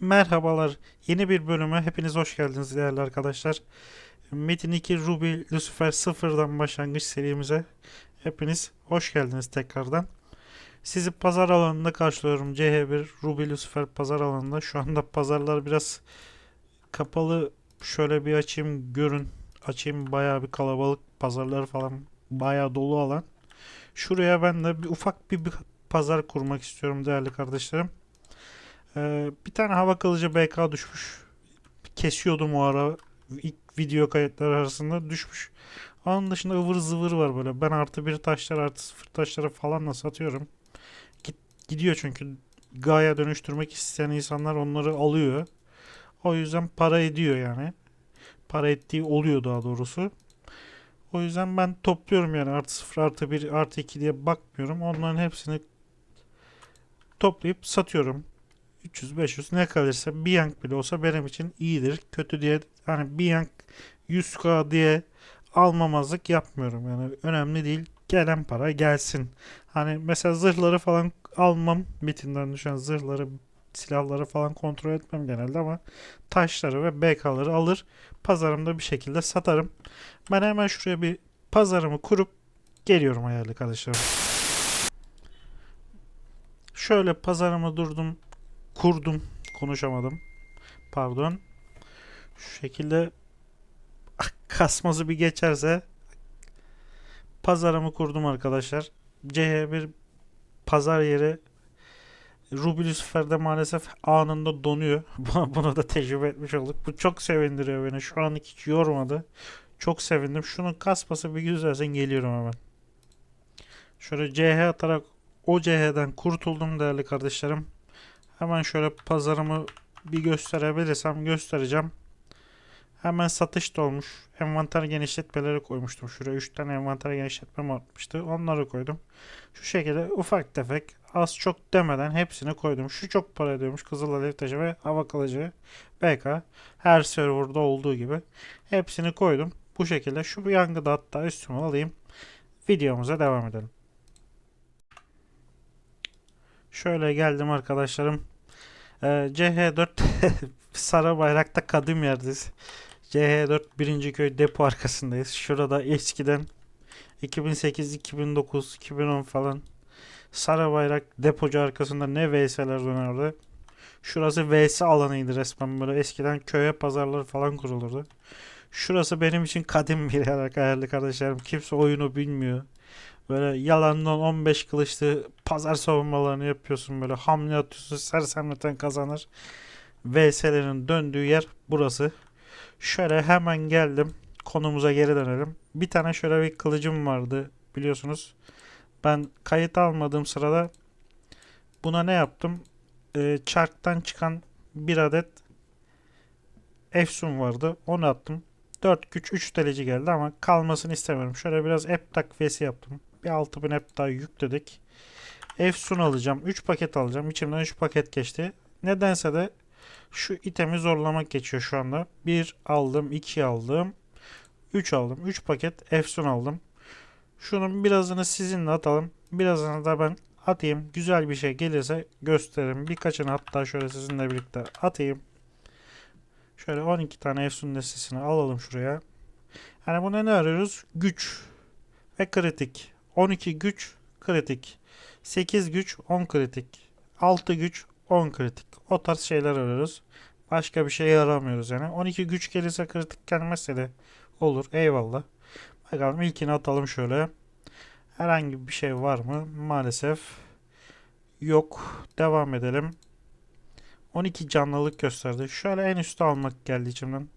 Merhabalar. Yeni bir bölüme hepiniz hoş geldiniz değerli arkadaşlar. Metin 2 Ruby Lucifer sıfırdan başlangıç serimize hepiniz hoş geldiniz tekrardan. Sizi pazar alanında karşılıyorum. CH1 Ruby Lucifer pazar alanında. Şu anda pazarlar biraz kapalı. Şöyle bir açayım görün. Açayım bayağı bir kalabalık. Pazarlar falan bayağı dolu alan. Şuraya ben de bir ufak bir, bir pazar kurmak istiyorum değerli kardeşlerim. Ee, bir tane hava kılıcı BK düşmüş. Kesiyordum o ara. ilk video kayıtları arasında düşmüş. Onun dışında ıvır zıvır var böyle. Ben artı bir taşlar artı sıfır taşları falan da satıyorum. Git, gidiyor çünkü Gaia dönüştürmek isteyen insanlar onları alıyor. O yüzden para ediyor yani. Para ettiği oluyor daha doğrusu. O yüzden ben topluyorum yani artı sıfır artı bir artı iki diye bakmıyorum. Onların hepsini toplayıp satıyorum. 300-500 ne kalırsa bir yank bile olsa benim için iyidir. Kötü diye hani bir yank 100k diye almamazlık yapmıyorum. Yani önemli değil. Gelen para gelsin. Hani mesela zırhları falan almam. Metinden düşen zırhları, silahları falan kontrol etmem genelde ama taşları ve BK'ları alır. Pazarımda bir şekilde satarım. Ben hemen şuraya bir pazarımı kurup geliyorum ayarlı arkadaşlarım. Şöyle pazarımı durdum kurdum. Konuşamadım. Pardon. Şu şekilde kasması bir geçerse pazarımı kurdum arkadaşlar. CH1 pazar yeri Ruby Lucifer'de maalesef anında donuyor. Bunu da tecrübe etmiş olduk. Bu çok sevindiriyor beni. Şu an hiç yormadı. Çok sevindim. Şunun kasması bir güzelsen geliyorum hemen. Şöyle CH atarak o CH'den kurtuldum değerli kardeşlerim. Hemen şöyle pazarımı bir gösterebilirsem göstereceğim. Hemen satış da olmuş. Envanter genişletmeleri koymuştum. Şuraya 3 tane envanter genişletmem atmıştı. Onları koydum. Şu şekilde ufak tefek az çok demeden hepsini koydum. Şu çok para ediyormuş. Kızıl Alev taşı ve hava kılıcı BK. Her serverda olduğu gibi. Hepsini koydum. Bu şekilde şu bir yangı da hatta üstüme alayım. Videomuza devam edelim. Şöyle geldim arkadaşlarım. Ee, CH4 Sarı Bayrak'ta kadim yerdeyiz. CH4 birinci köy depo arkasındayız. Şurada eskiden 2008, 2009, 2010 falan Sarı Bayrak depocu arkasında ne VS'ler dönerdi. Şurası VS alanıydı resmen böyle eskiden köye pazarları falan kurulurdu. Şurası benim için kadim bir yer değerli kardeşlerim. Kimse oyunu bilmiyor. Böyle yalandan 15 kılıçlı pazar savunmalarını yapıyorsun böyle hamle atıyorsun sersemleten kazanır. VS'lerin döndüğü yer burası. Şöyle hemen geldim. Konumuza geri dönelim. Bir tane şöyle bir kılıcım vardı biliyorsunuz. Ben kayıt almadığım sırada buna ne yaptım? Ee, çarktan çıkan bir adet Efsun vardı. Onu attım. 4 güç 3 deleci geldi ama kalmasını istemiyorum. Şöyle biraz ep takviyesi yaptım. Bir 6000 ep daha yükledik. Efsun alacağım. 3 paket alacağım. İçimden 3 paket geçti. Nedense de şu itemi zorlamak geçiyor şu anda. 1 aldım, 2 aldım, 3 aldım. 3 paket Efsun aldım. Şunun birazını sizinle atalım. Birazını da ben atayım. Güzel bir şey gelirse gösteririm. Birkaçını hatta şöyle sizinle birlikte atayım. Şöyle 12 tane Efsun listesini alalım şuraya. Yani buna ne arıyoruz? Güç ve kritik. 12 güç, kritik. 8 güç, 10 kritik. 6 güç, 10 kritik. O tarz şeyler arıyoruz. Başka bir şey aramıyoruz yani. 12 güç gelirse kritik gelmezse de olur. Eyvallah. Bakalım ilkini atalım şöyle. Herhangi bir şey var mı? Maalesef yok. Devam edelim. 12 canlılık gösterdi. Şöyle en üstte almak geldi içimden.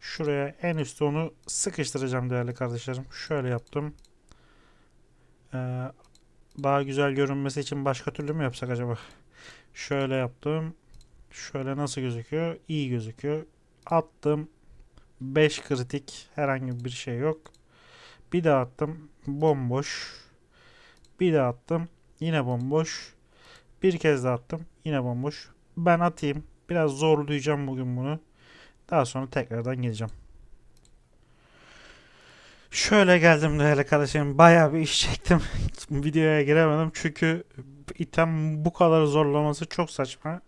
Şuraya en üstte onu sıkıştıracağım değerli kardeşlerim. Şöyle yaptım. Ee, daha güzel görünmesi için başka türlü mü yapsak acaba? Şöyle yaptım. Şöyle nasıl gözüküyor? İyi gözüküyor. Attım. 5 kritik. Herhangi bir şey yok. Bir daha attım. Bomboş. Bir daha attım. Yine bomboş. Bir kez daha attım. Yine bomboş. Ben atayım. Biraz zorlayacağım bugün bunu. Daha sonra tekrardan geleceğim. Şöyle geldim değerli kardeşim. Bayağı bir iş çektim. Videoya giremedim çünkü item bu kadar zorlaması çok saçma.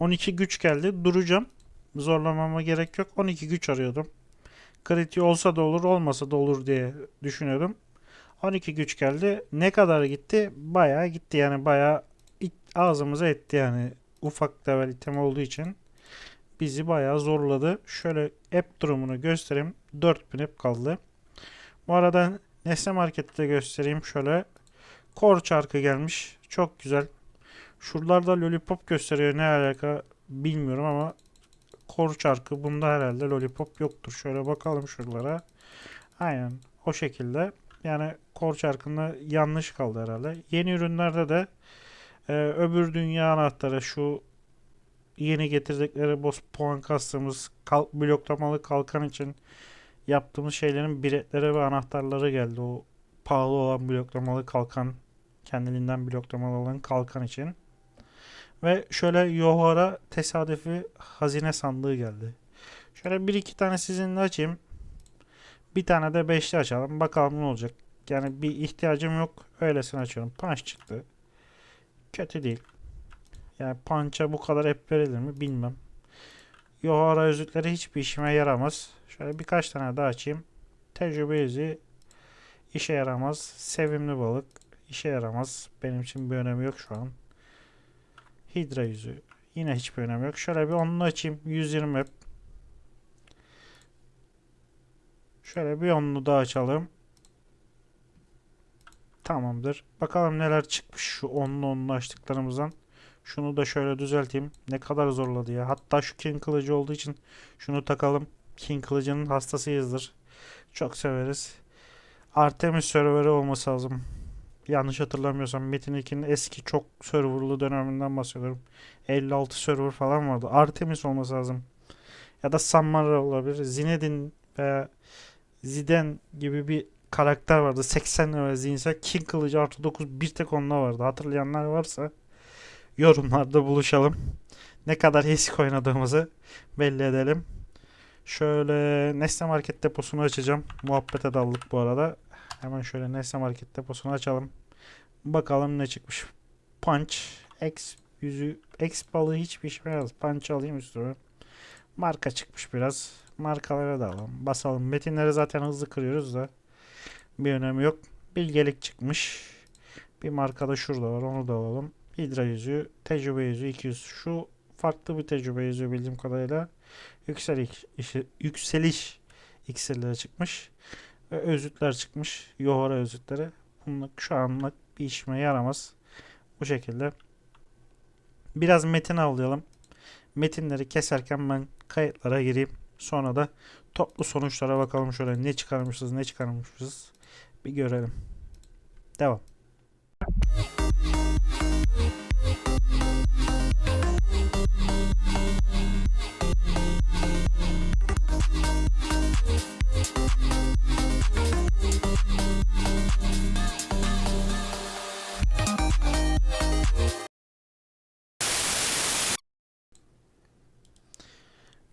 12 güç geldi. Duracağım. Zorlamama gerek yok. 12 güç arıyordum. Kriti olsa da olur, olmasa da olur diye düşünüyordum. 12 güç geldi. Ne kadar gitti? Bayağı gitti yani bayağı ağzımıza etti yani. Ufak level item olduğu için bizi bayağı zorladı. Şöyle app durumunu göstereyim. 4000 app kaldı. Bu arada Nesne Market'te göstereyim şöyle. Kor çarkı gelmiş. Çok güzel. Şuralarda lollipop gösteriyor. Ne alaka bilmiyorum ama kor çarkı bunda herhalde lollipop yoktur. Şöyle bakalım şuralara. Aynen o şekilde. Yani kor çarkında yanlış kaldı herhalde. Yeni ürünlerde de e, öbür dünya anahtarı şu yeni getirdikleri boss puan kastığımız kal- bloklamalı kalkan için yaptığımız şeylerin biletleri ve anahtarları geldi. O pahalı olan bloklamalı kalkan kendiliğinden bloklamalı olan kalkan için. Ve şöyle Yohara tesadüfi hazine sandığı geldi. Şöyle bir iki tane sizinle açayım. Bir tane de beşli açalım. Bakalım ne olacak. Yani bir ihtiyacım yok. Öylesine açıyorum. Punch çıktı. Kötü değil. Yani punch'a bu kadar ep verilir mi bilmem. Yohara özütleri hiçbir işime yaramaz. Şöyle birkaç tane daha açayım. Tecrübe yüzü işe yaramaz. Sevimli balık işe yaramaz. Benim için bir önemi yok şu an. Hidra yüzü yine hiçbir önemi yok. Şöyle bir onlu açayım. 120 hep. Şöyle bir onlu daha açalım. Tamamdır. Bakalım neler çıkmış şu onlu onlu açtıklarımızdan. Şunu da şöyle düzelteyim. Ne kadar zorladı ya. Hatta şu King kılıcı olduğu için şunu takalım. King kılıcının hastasıyızdır. Çok severiz. Artemis serveri olması lazım. Yanlış hatırlamıyorsam Metin 2'nin eski çok serverlı döneminden bahsediyorum. 56 server falan vardı. Artemis olması lazım. Ya da Sammara olabilir. Zinedine veya Zidane gibi bir karakter vardı. 80 level zihinsel King kılıcı artı 9 bir tek onunla vardı. Hatırlayanlar varsa yorumlarda buluşalım. Ne kadar eski oynadığımızı belli edelim. Şöyle Nesne Market deposunu açacağım. Muhabbete daldık bu arada. Hemen şöyle Nesne Market deposunu açalım. Bakalım ne çıkmış. Punch, X yüzü, X balığı hiçbir işime yaramaz. Punch alayım üstüne. Marka çıkmış biraz. Markalara da alalım. Basalım. Metinleri zaten hızlı kırıyoruz da. Bir önemi yok. Bilgelik çıkmış. Bir marka da şurada var. Onu da alalım. Hidra yüzüğü, tecrübe yüzüğü 200. Şu farklı bir tecrübe yüzüğü bildiğim kadarıyla yükseliş, yükseliş iksirleri çıkmış. Ve özütler çıkmış. Yohara özütleri. Bunlar şu anlık bir işime yaramaz. Bu şekilde. Biraz metin avlayalım. Metinleri keserken ben kayıtlara gireyim. Sonra da toplu sonuçlara bakalım şöyle ne çıkarmışız ne çıkarmışız. Bir görelim. Devam.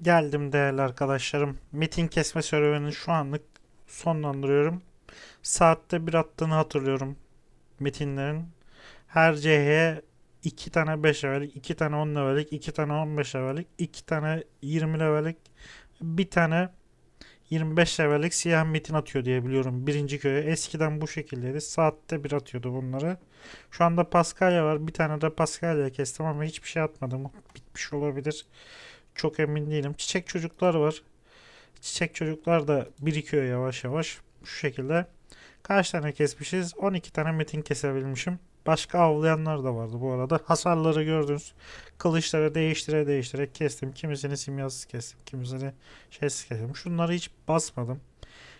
Geldim değerli arkadaşlarım. Metin kesme serüvenini şu anlık sonlandırıyorum. Saatte bir attığını hatırlıyorum metinlerin. Her CH'ye 2 tane 5 levellik, 2 tane 10 levellik, 2 tane 15 levellik, 2 tane 20 levellik, bir tane 25 levellik siyah metin atıyor diye biliyorum birinci köye. Eskiden bu şekildeydi. Saatte bir atıyordu bunları. Şu anda Paskalya var. Bir tane de Paskalya kestim ama hiçbir şey atmadım. Bitmiş olabilir. Çok emin değilim. Çiçek çocuklar var. Çiçek çocuklar da birikiyor yavaş yavaş. Şu şekilde. Kaç tane kesmişiz? 12 tane metin kesebilmişim. Başka avlayanlar da vardı bu arada. Hasarları gördünüz. Kılıçları değiştire değiştire kestim. Kimisini simyasız kestim. Kimisini şeysiz kestim. Şunları hiç basmadım.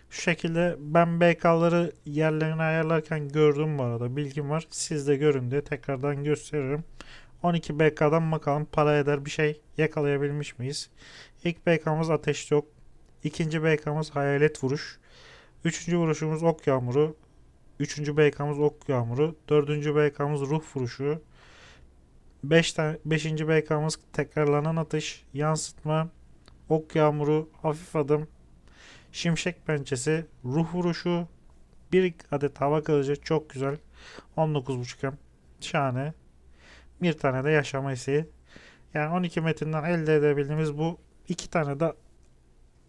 Şu şekilde ben BK'ları yerlerine ayarlarken gördüm bu arada. Bilgim var. Siz de görün diye tekrardan gösteririm. 12 BK'dan bakalım para eder bir şey yakalayabilmiş miyiz? İlk BK'mız ateş yok. İkinci BK'mız hayalet vuruş. Üçüncü vuruşumuz ok yağmuru. Üçüncü BK'mız ok yağmuru. Dördüncü BK'mız ruh vuruşu. Beş tane, beşinci BK'mız tekrarlanan atış, yansıtma, ok yağmuru, hafif adım, şimşek pençesi, ruh vuruşu, bir adet hava kılıcı çok güzel. 19.5 M. Şahane. Bir tane de yaşama isteği. Yani 12 metinden elde edebildiğimiz bu iki tane de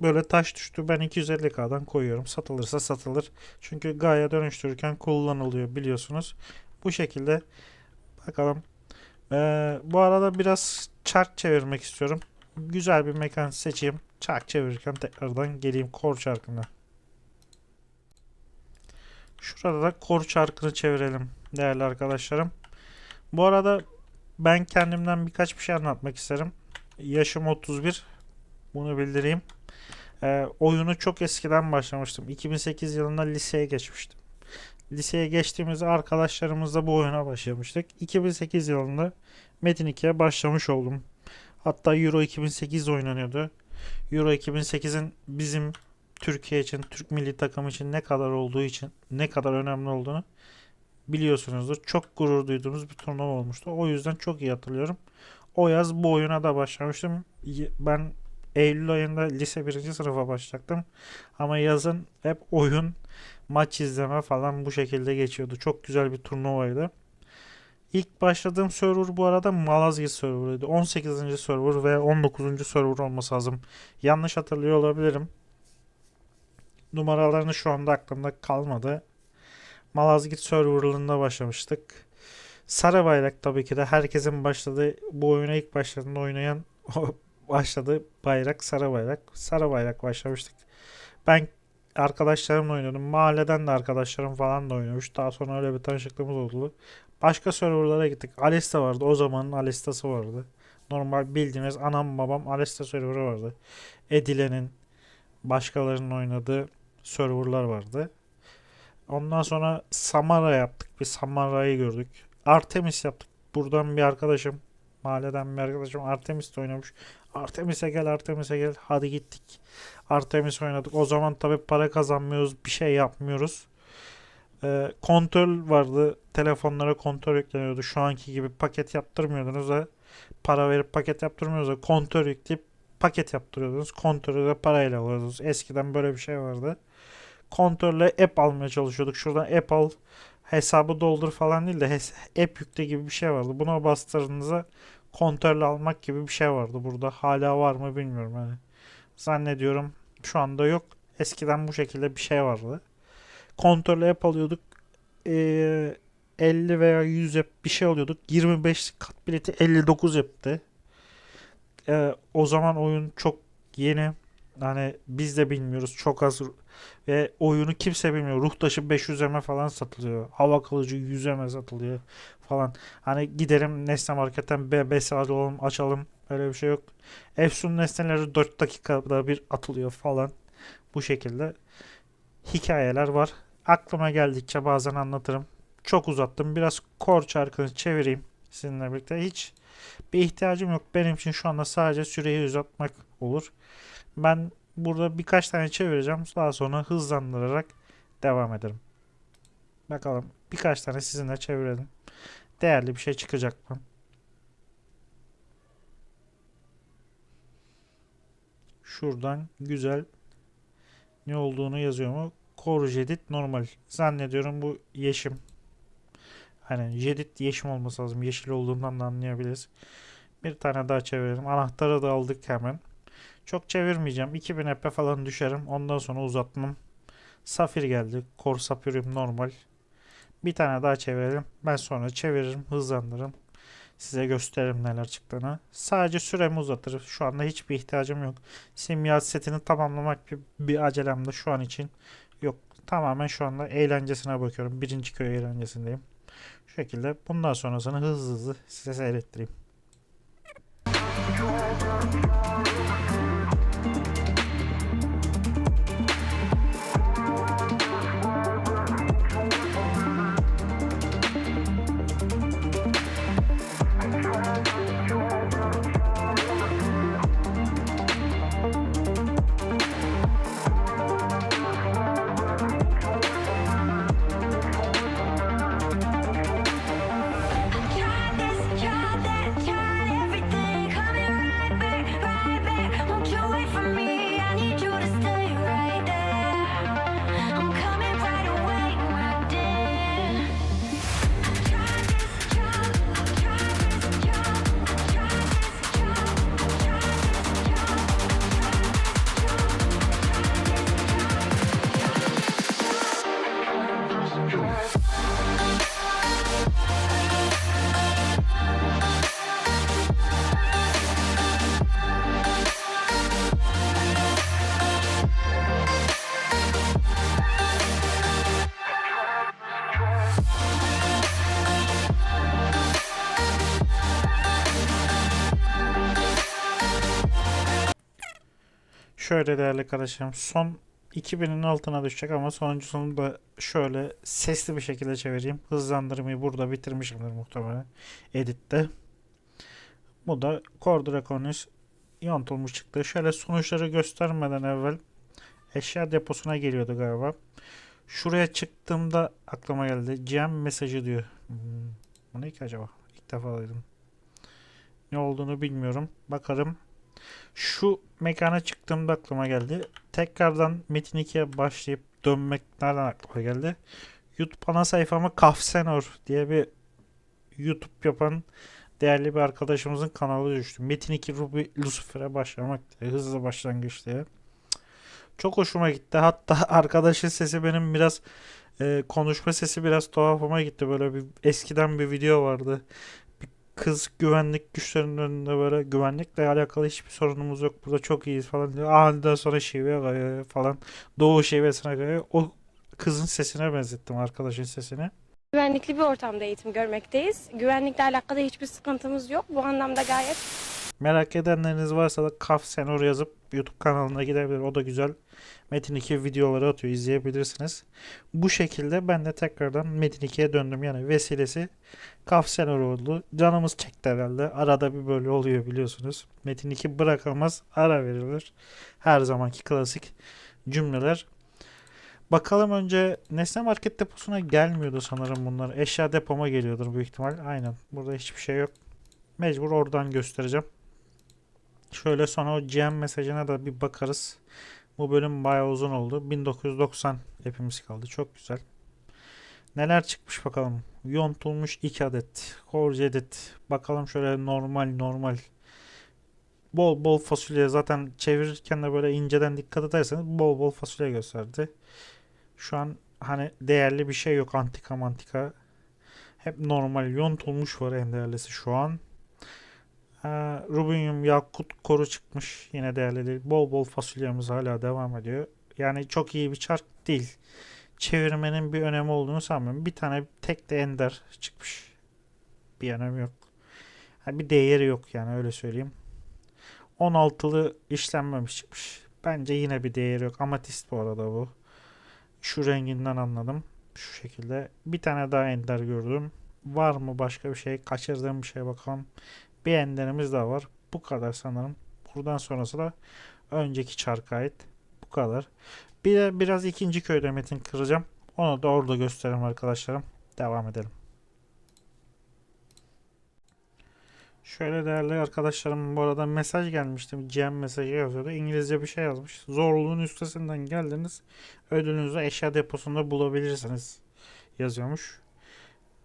böyle taş düştü. Ben 250k'dan koyuyorum. Satılırsa satılır. Çünkü Gaia dönüştürürken kullanılıyor biliyorsunuz. Bu şekilde bakalım. Ee, bu arada biraz çark çevirmek istiyorum. Güzel bir mekan seçeyim. Çark çevirirken tekrardan geleyim kor çarkına. Şurada da kor çarkını çevirelim değerli arkadaşlarım. Bu arada ben kendimden birkaç bir şey anlatmak isterim. Yaşım 31. Bunu bildireyim. Ee, oyunu çok eskiden başlamıştım. 2008 yılında liseye geçmiştim. Liseye geçtiğimizde arkadaşlarımızla bu oyuna başlamıştık. 2008 yılında Metin 2'ye başlamış oldum. Hatta Euro 2008 oynanıyordu. Euro 2008'in bizim Türkiye için, Türk milli takım için ne kadar olduğu için, ne kadar önemli olduğunu biliyorsunuzdur. Çok gurur duyduğumuz bir turnuva olmuştu. O yüzden çok iyi hatırlıyorum. O yaz bu oyuna da başlamıştım. Ben Eylül ayında lise 1. sınıfa başlayacaktım. Ama yazın hep oyun, maç izleme falan bu şekilde geçiyordu. Çok güzel bir turnuvaydı. İlk başladığım server bu arada Malazgirt serverıydı. 18. server ve 19. server olması lazım. Yanlış hatırlıyor olabilirim. Numaralarını şu anda aklımda kalmadı. Malazgirt serverlarında başlamıştık. Sarı bayrak tabii ki de herkesin başladığı bu oyuna ilk başladığında oynayan o başladığı bayrak sarı bayrak. Sarı bayrak başlamıştık. Ben arkadaşlarımla oynadım. Mahalleden de arkadaşlarım falan da oynamış. Daha sonra öyle bir tanışıklığımız oldu. Başka serverlara gittik. Alesta vardı. O zamanın Alesta'sı vardı. Normal bildiğiniz anam babam Alesta serverı vardı. Edile'nin başkalarının oynadığı serverlar vardı. Ondan sonra Samara yaptık. Bir Samara'yı gördük. Artemis yaptık. Buradan bir arkadaşım, mahalleden bir arkadaşım Artemis'te oynamış. Artemis'e gel, Artemis'e gel. Hadi gittik. Artemis oynadık. O zaman tabii para kazanmıyoruz, bir şey yapmıyoruz. Ee, kontör vardı. Telefonlara kontör yükleniyordu. Şu anki gibi paket yaptırmıyordunuz da para verip paket yaptırmıyoruz da kontör yükleyip paket yaptırıyordunuz. Kontörü de parayla alıyordunuz. Eskiden böyle bir şey vardı. Kontörle app almaya çalışıyorduk. Şuradan app al hesabı doldur falan değil de app yükle gibi bir şey vardı. Buna bastırdığınızda kontörle almak gibi bir şey vardı burada. Hala var mı bilmiyorum yani. Zannediyorum şu anda yok. Eskiden bu şekilde bir şey vardı. Kontörle app alıyorduk. Ee, 50 veya 100 app bir şey alıyorduk. 25 kat bileti 59 app'ti. Ee, o zaman oyun çok yeni. Hani biz de bilmiyoruz. Çok az ve oyunu kimse bilmiyor. Ruhtaşı 500'eme falan satılıyor. Hava kılıcı 100'eme satılıyor falan. Hani gidelim Nesne Market'ten BBS alalım açalım. Öyle bir şey yok. Efsun nesneleri 4 dakikada bir atılıyor falan. Bu şekilde hikayeler var. Aklıma geldikçe bazen anlatırım. Çok uzattım. Biraz kor çarkını çevireyim sizinle birlikte. Hiç bir ihtiyacım yok. Benim için şu anda sadece süreyi uzatmak olur. Ben burada birkaç tane çevireceğim. Daha sonra hızlandırarak devam ederim. Bakalım birkaç tane sizinle çevirelim. Değerli bir şey çıkacak mı? Şuradan güzel ne olduğunu yazıyor mu? Core Jedit normal. Zannediyorum bu yeşim. Hani Jedit yeşim olması lazım. Yeşil olduğundan da anlayabiliriz. Bir tane daha çevirelim. Anahtarı da aldık hemen. Çok çevirmeyeceğim. 2000 EP falan düşerim. Ondan sonra uzatmam. Safir geldi. Core Sapphire normal. Bir tane daha çevirelim. Ben sonra çeviririm, hızlandırırım. Size gösteririm neler çıktığını. Sadece süremi uzatır. Şu anda hiçbir ihtiyacım yok. Simyat setini tamamlamak bir, bir acelem de şu an için yok. Tamamen şu anda eğlencesine bakıyorum. Birinci köy eğlencesindeyim. Şu şekilde bundan sonrasını hızlı hızlı size seyrettireyim. Şöyle değerli kardeşlerim. Son 2000'in altına düşecek ama sonuncusunu da şöyle sesli bir şekilde çevireyim. Hızlandırmayı burada bitirmişimdir muhtemelen editte. Bu da Core Draconis yontulmuş çıktı. Şöyle sonuçları göstermeden evvel eşya deposuna geliyordu galiba. Şuraya çıktığımda aklıma geldi. GM mesajı diyor. Hmm, bu ne ki acaba? İlk defa duydum. Ne olduğunu bilmiyorum. Bakarım. Şu mekana çıktığımda aklıma geldi. Tekrardan Metin 2'ye başlayıp dönmek nereden aklıma geldi? YouTube ana sayfama Kafsenor diye bir YouTube yapan değerli bir arkadaşımızın kanalı düştü. Metin 2 Ruby Lucifer'e başlamak diye. Hızlı başlangıç diye. Çok hoşuma gitti. Hatta arkadaşın sesi benim biraz e, konuşma sesi biraz tuhafıma gitti. Böyle bir eskiden bir video vardı. Kız güvenlik güçlerinin önünde böyle güvenlikle alakalı hiçbir sorunumuz yok. Burada çok iyiyiz falan diyor. Aniden sonra şive falan. Doğu şivesine kayıyor. O kızın sesine benzettim arkadaşın sesine. Güvenlikli bir ortamda eğitim görmekteyiz. Güvenlikle alakalı hiçbir sıkıntımız yok. Bu anlamda gayet Merak edenleriniz varsa da Kaf Senor yazıp YouTube kanalına gidebilir. O da güzel. Metin 2 videoları atıyor. izleyebilirsiniz. Bu şekilde ben de tekrardan Metin 2'ye döndüm. Yani vesilesi Kaf Senor oldu. Canımız çekti herhalde. Arada bir böyle oluyor biliyorsunuz. Metin 2 bırakamaz. Ara verilir. Her zamanki klasik cümleler. Bakalım önce Nesne Market deposuna gelmiyordu sanırım bunlar. Eşya depoma geliyordur büyük ihtimal. Aynen. Burada hiçbir şey yok. Mecbur oradan göstereceğim. Şöyle sonra o GM mesajına da bir bakarız. Bu bölüm bayağı uzun oldu. 1990 hepimiz kaldı. Çok güzel. Neler çıkmış bakalım. Yontulmuş 2 adet. Core adet. Bakalım şöyle normal normal. Bol bol fasulye zaten çevirirken de böyle inceden dikkat ederseniz bol bol fasulye gösterdi. Şu an hani değerli bir şey yok antika mantika. Hep normal yontulmuş var en değerlisi şu an. Ee, Rubinyum Yakut koru çıkmış. Yine değerli. Bol bol fasulyemiz hala devam ediyor. Yani çok iyi bir çark değil. Çevirmenin bir önemi olduğunu sanmıyorum. Bir tane tek de ender çıkmış. Bir önemi yok. Ha, bir değeri yok yani öyle söyleyeyim. 16'lı işlenmemiş çıkmış. Bence yine bir değeri yok. Amatist bu arada bu. Şu renginden anladım. Şu şekilde. Bir tane daha ender gördüm. Var mı başka bir şey? Kaçırdığım bir şey bakalım. Bir enderimiz daha var. Bu kadar sanırım. Buradan sonrası da önceki çarka ait. Bu kadar. Bir de biraz ikinci köyde metin kıracağım. Onu da orada göstereyim arkadaşlarım. Devam edelim. Şöyle değerli arkadaşlarım bu arada mesaj gelmişti. GM mesajı yazıyordu. İngilizce bir şey yazmış. Zorluğun üstesinden geldiniz. Ödülünüzü eşya deposunda bulabilirsiniz. Yazıyormuş.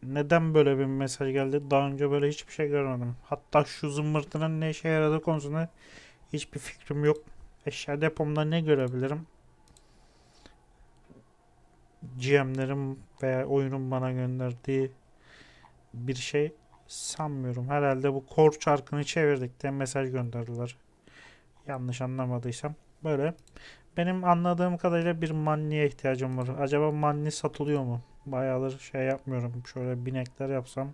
Neden böyle bir mesaj geldi? Daha önce böyle hiçbir şey görmedim. Hatta şu zımbırtının ne işe yaradığı konusunda hiçbir fikrim yok. Eşya depomda ne görebilirim? GM'lerim veya oyunun bana gönderdiği bir şey sanmıyorum. Herhalde bu core çarkını çevirdik de mesaj gönderdiler. Yanlış anlamadıysam. Böyle. Benim anladığım kadarıyla bir manniye ihtiyacım var. Acaba manni satılıyor mu? Bayağıdır şey yapmıyorum. Şöyle binekler yapsam.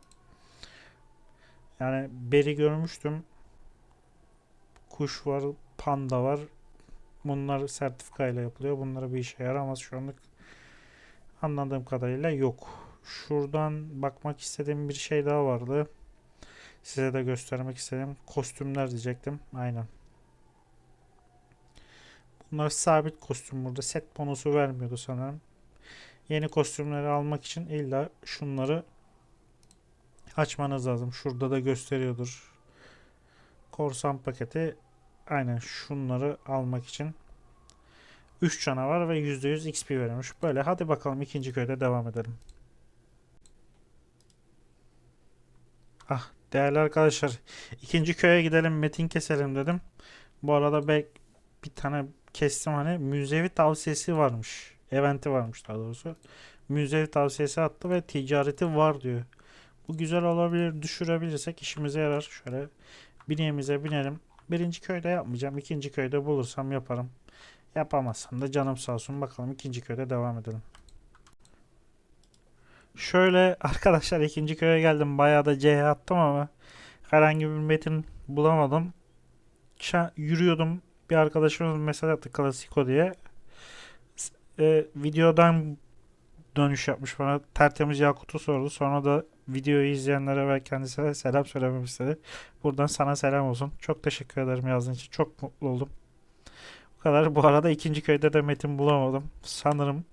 Yani beri görmüştüm. Kuş var, panda var. Bunlar sertifikayla yapılıyor. Bunlara bir işe yaramaz şu anlık. Anladığım kadarıyla yok. Şuradan bakmak istediğim bir şey daha vardı. Size de göstermek istedim. Kostümler diyecektim. Aynen. Bunlar sabit kostüm burada. Set bonusu vermiyordu sanırım. Yeni kostümleri almak için illa şunları açmanız lazım. Şurada da gösteriyordur. Korsan paketi aynen şunları almak için 3 canavar ve %100 XP verilmiş. Böyle hadi bakalım ikinci köyde devam edelim. Ah değerli arkadaşlar ikinci köye gidelim metin keselim dedim. Bu arada bir tane kestim hani müzevi tavsiyesi varmış. Eventi varmış daha doğrusu. Müzevi tavsiyesi attı ve ticareti var diyor. Bu güzel olabilir. Düşürebilirsek işimize yarar. Şöyle bineğimize binelim. Birinci köyde yapmayacağım. ikinci köyde bulursam yaparım. Yapamazsam da canım sağ olsun. Bakalım ikinci köyde devam edelim. Şöyle arkadaşlar ikinci köye geldim. Bayağı da C attım ama herhangi bir metin bulamadım. Ça- yürüyordum. Bir arkadaşımız mesaj attı Klasiko diye. E, videodan dönüş yapmış bana. Tertemiz Yakut'u sordu. Sonra da videoyu izleyenlere ve kendisine selam söylememi istedi. Buradan sana selam olsun. Çok teşekkür ederim yazdığın için. Çok mutlu oldum. Bu kadar. Bu arada ikinci köyde de metin bulamadım. Sanırım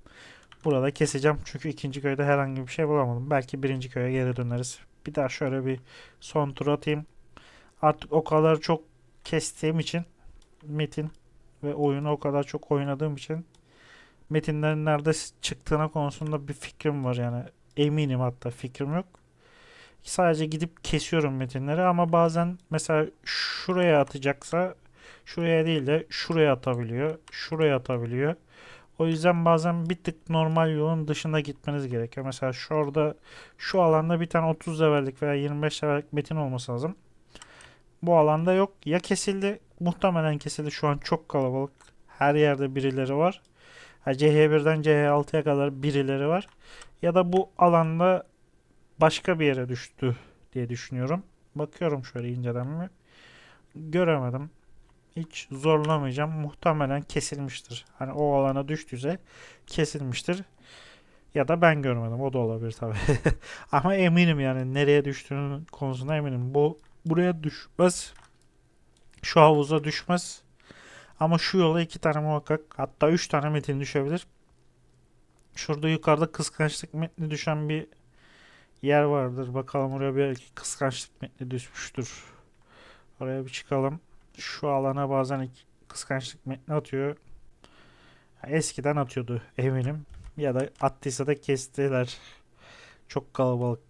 burada keseceğim. Çünkü ikinci köyde herhangi bir şey bulamadım. Belki birinci köye geri döneriz. Bir daha şöyle bir son tur atayım. Artık o kadar çok kestiğim için metin ve oyunu o kadar çok oynadığım için metinlerin nerede çıktığına konusunda bir fikrim var yani. Eminim hatta fikrim yok. Sadece gidip kesiyorum metinleri ama bazen mesela şuraya atacaksa şuraya değil de şuraya atabiliyor. Şuraya atabiliyor. O yüzden bazen bir tık normal yolun dışında gitmeniz gerekiyor. Mesela şurada şu alanda bir tane 30 levellik veya 25 levellik metin olması lazım. Bu alanda yok. Ya kesildi. Muhtemelen kesildi. Şu an çok kalabalık. Her yerde birileri var. Ha, CH1'den CH6'ya kadar birileri var. Ya da bu alanda başka bir yere düştü diye düşünüyorum. Bakıyorum şöyle inceden mi? Göremedim. Hiç zorlamayacağım. Muhtemelen kesilmiştir. Hani o alana düştüyse kesilmiştir. Ya da ben görmedim. O da olabilir tabii. Ama eminim yani nereye düştüğünün konusunda eminim. Bu buraya düşmez. Şu havuza düşmez. Ama şu yola iki tane muhakkak hatta üç tane metin düşebilir. Şurada yukarıda kıskançlık metni düşen bir yer vardır. Bakalım oraya bir kıskançlık metni düşmüştür. Oraya bir çıkalım. Şu alana bazen kıskançlık metni atıyor. Eskiden atıyordu eminim. Ya da attıysa da kestiler. Çok kalabalık.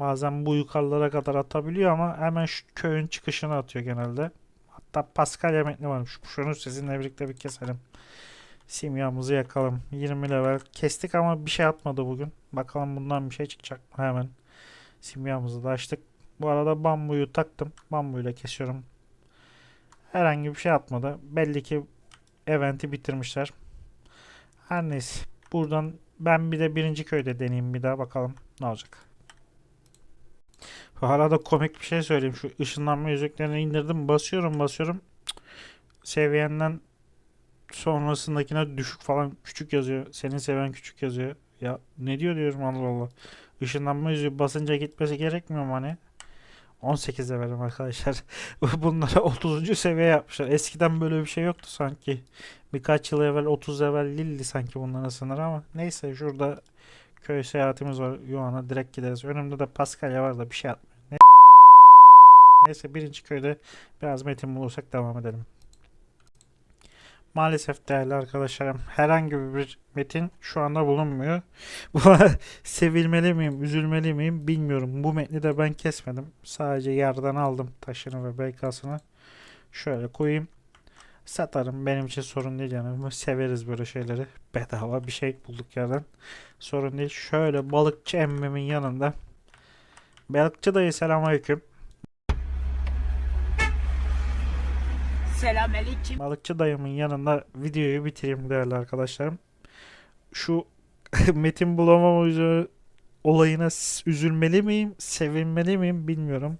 Bazen bu yukarılara kadar atabiliyor ama hemen şu köyün çıkışına atıyor genelde. Hatta Paskalya metni varmış. Şunu sizinle birlikte bir keselim. Simyamızı yakalım. 20 level kestik ama bir şey atmadı bugün. Bakalım bundan bir şey çıkacak mı hemen. Simyamızı da açtık. Bu arada bambuyu taktım. Bambuyla kesiyorum. Herhangi bir şey atmadı. Belli ki eventi bitirmişler. Her neyse. Buradan ben bir de birinci köyde deneyeyim bir daha bakalım ne olacak. Bu arada komik bir şey söyleyeyim. Şu ışınlanma yüzüklerini indirdim. Basıyorum basıyorum. Seviyenden sonrasındakine düşük falan küçük yazıyor. Senin seven küçük yazıyor. Ya ne diyor diyorum Allah Allah. Işınlanma yüzüğü basınca gitmesi gerekmiyor mu hani? 18 levelim arkadaşlar. Bunlara 30. seviye yapmışlar. Eskiden böyle bir şey yoktu sanki. Birkaç yıl evvel 30 level Lilli sanki bunların sınırı ama neyse şurada köy seyahatimiz var. Yuan'a direkt gideriz. Önümde de Paskalya var da bir şey atmıyor. Ne- Neyse birinci köyde biraz metin bulursak devam edelim. Maalesef değerli arkadaşlarım herhangi bir metin şu anda bulunmuyor. Bu sevilmeli miyim, üzülmeli miyim bilmiyorum. Bu metni de ben kesmedim. Sadece yerden aldım taşını ve BK'sını. Şöyle koyayım. Satarım. Benim için sorun değil yani. Severiz böyle şeyleri. Bedava bir şey bulduk yerden. Sorun değil. Şöyle balıkçı emmimin yanında. Balıkçı dayı selamünaleyküm. Selamünaleyküm. Balıkçı dayımın yanında videoyu bitireyim değerli arkadaşlarım. Şu metin bulamama olayına üzülmeli miyim, sevinmeli miyim bilmiyorum.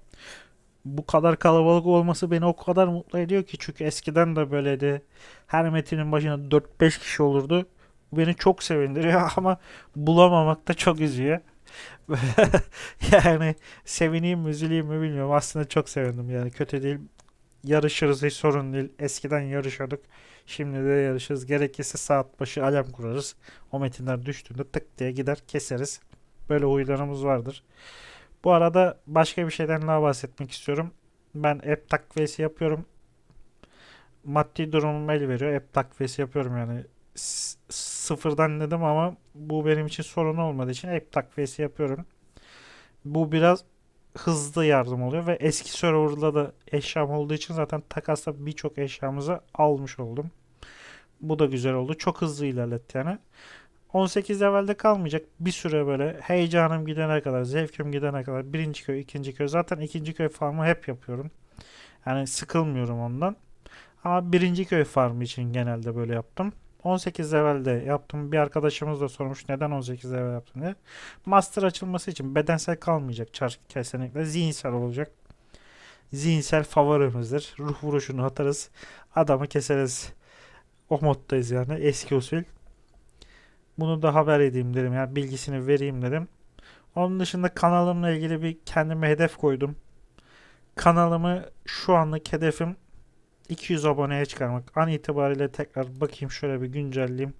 Bu kadar kalabalık olması beni o kadar mutlu ediyor ki çünkü eskiden de böyleydi. Her metinin başına 4-5 kişi olurdu. Bu beni çok sevindiriyor ama bulamamak da çok üzüyor. yani sevineyim mi üzüleyim mi bilmiyorum. Aslında çok sevindim yani kötü değil. Yarışırız hiç sorun değil. Eskiden yarışıyorduk. Şimdi de yarışırız. Gerekirse saat başı alarm kurarız. O metinler düştüğünde tık diye gider keseriz. Böyle huylarımız vardır. Bu arada başka bir şeyden daha bahsetmek istiyorum. Ben app takviyesi yapıyorum. Maddi durumum el veriyor. App takviyesi yapıyorum yani. S- sıfırdan dedim ama bu benim için sorun olmadığı için app takviyesi yapıyorum. Bu biraz hızlı yardım oluyor ve eski serverda da eşyam olduğu için zaten takasla birçok eşyamızı almış oldum. Bu da güzel oldu. Çok hızlı ilerletti yani. 18 levelde kalmayacak. Bir süre böyle heyecanım gidene kadar, zevkim gidene kadar birinci köy, ikinci köy. Zaten ikinci köy farmı hep yapıyorum. Yani sıkılmıyorum ondan. Ama birinci köy farmı için genelde böyle yaptım. 18 levelde yaptım. Bir arkadaşımız da sormuş neden 18 level yaptın diye. Master açılması için bedensel kalmayacak çar kesinlikle zihinsel olacak. zihinsel favorimizdir. Ruh vuruşunu atarız. Adamı keseriz. O moddayız yani. Eski usul. Bunu da haber edeyim dedim. Yani bilgisini vereyim dedim. Onun dışında kanalımla ilgili bir kendime hedef koydum. Kanalımı şu anlık hedefim 200 aboneye çıkarmak. An itibariyle tekrar bakayım şöyle bir güncelleyeyim.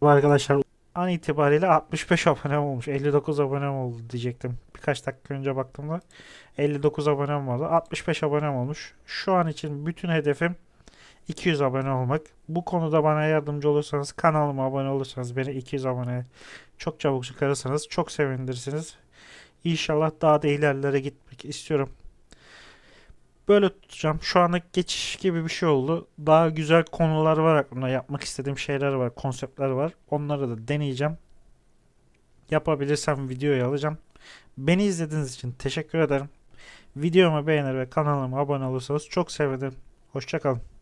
Arkadaşlar an itibariyle 65 abonem olmuş. 59 abonem oldu diyecektim. Birkaç dakika önce baktığımda 59 abonem vardı. 65 abonem olmuş. Şu an için bütün hedefim 200 abone olmak. Bu konuda bana yardımcı olursanız, kanalıma abone olursanız, beni 200 abone çok çabuk çıkarırsanız çok sevinirsiniz. İnşallah daha da ilerlere gitmek istiyorum. Böyle tutacağım. Şu anlık geçiş gibi bir şey oldu. Daha güzel konular var aklımda. Yapmak istediğim şeyler var, konseptler var. Onları da deneyeceğim. Yapabilirsem videoya alacağım. Beni izlediğiniz için teşekkür ederim. Videomu beğenir ve kanalıma abone olursanız çok sevinirim. Hoşçakalın.